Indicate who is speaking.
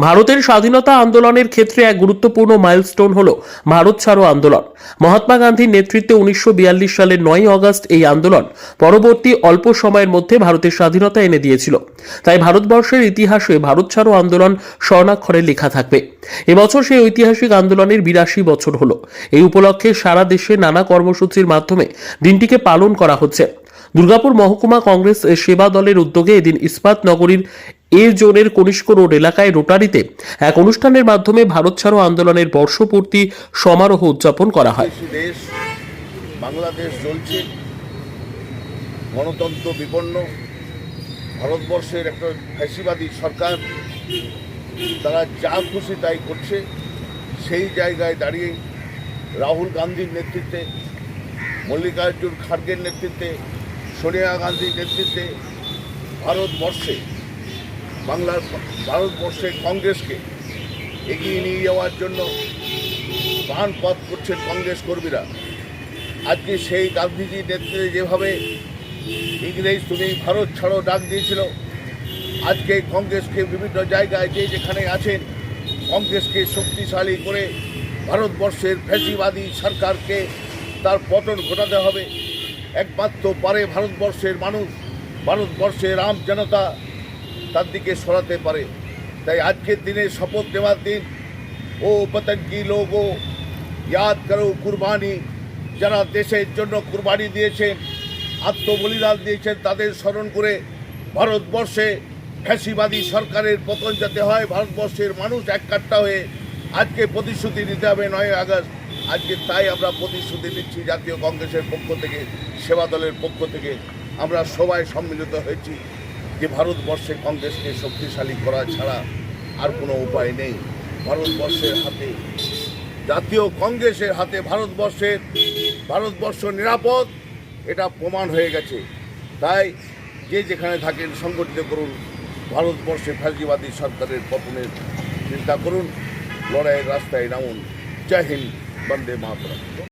Speaker 1: ভারতের স্বাধীনতা আন্দোলনের ক্ষেত্রে এক গুরুত্বপূর্ণ মাইলস্টোন হল ভারত ছাড়ো আন্দোলন। মহাত্মা গান্ধীর নেতৃত্বে উনিশশো সালের নয় আগস্ট এই আন্দোলন পরবর্তী অল্প সময়ের মধ্যে ভারতের স্বাধীনতা এনে দিয়েছিল। তাই ভারতবর্ষের ইতিহাসে ভারত ছাড়ো আন্দোলন স্বর্ণাক্ষরে লেখা থাকবে। এবছর সেই ঐতিহাসিক আন্দোলনের বিরাশি বছর হলো। এই উপলক্ষে সারা দেশে নানা কর্মসূচির মাধ্যমে দিনটিকে পালন করা হচ্ছে। দুর্গাপুর মহকুমা কংগ্রেস সেবা দলের উদ্যোগে এদিন ইস্পাত নগরীর এ জোনের কনিষ্ক রোড এলাকায় রোটারিতে এক অনুষ্ঠানের মাধ্যমে ভারত ছাড়ো আন্দোলনের বর্ষপূর্তি সমারোহ উদযাপন করা হয়।
Speaker 2: দেশ, বাংলাদেশ চলছে গণতন্ত্র বিপন্ন। ভারতবর্ষের একটা ফ্যাসিবাদী সরকার। তারা যা খুশি তাই করছে। সেই জায়গায় দাঁড়িয়ে রাহুল গান্ধীর নেতৃত্বে, মল্লিকার্জুন খার্গের নেতৃত্বে সোনিয়া গান্ধীর নেতৃত্বে ভারতবর্ষে, বাংলার ভারতবর্ষের কংগ্রেসকে এগিয়ে নিয়ে যাওয়ার জন্য প্রাণপাত করছেন কংগ্রেস কর্মীরা। আজকে সেই গান্ধীজির নেতৃত্বে যেভাবে ইংরেজ তুমি ভারত ছাড়ো ডাক দিয়েছিল, আজকে কংগ্রেসকে বিভিন্ন জায়গায় যে যেখানে আছেন, কংগ্রেসকে শক্তিশালী করে ভারতবর্ষের ফ্যাসিবাদী সরকারকে তার পতন ঘটাতে হবে। একমাত্র পারে ভারতবর্ষের মানুষ। ভারতবর্ষের আম জনতা তার দিকে সরাতে পারে। তাই আজকের দিনে শপথ নেওয়ার দিন, ও পতঙ্গি লোগো, ইয়াদ করো কুরবানি। যারা দেশের জন্য কুরবানি দিয়েছেন, আত্মবলিদান দিয়েছেন, তাদের স্মরণ করে ভারতবর্ষে ফ্যাসিবাদী সরকারের পতন যাতে হয়, ভারতবর্ষের মানুষ এককাট্টা হয়ে আজকে প্রতিশ্রুতি নিতে হবে নয় আগস্ট। আজকে তাই আমরা প্রতিশ্রুতি নিচ্ছি জাতীয় কংগ্রেসের পক্ষ থেকে, সেবা দলের পক্ষ থেকে। আমরা সবাই সম্মিলিত হয়েছি যে ভারতবর্ষে কংগ্রেসকে শক্তিশালী করা ছাড়া আর কোনো উপায় নেই। ভারতবর্ষের হাতে, জাতীয় কংগ্রেসের হাতে ভারতবর্ষের, ভারতবর্ষ নিরাপদ, এটা প্রমাণ হয়ে গেছে। তাই যে যেখানে থাকেন সংগঠিত করুন। ভারতবর্ষে ফ্যাসিবাদী সরকারের পতনের চিন্তা করুন। লড়াইয়ের রাস্তায় নামুন। জয় হিন্দ বন্দে মাতরম।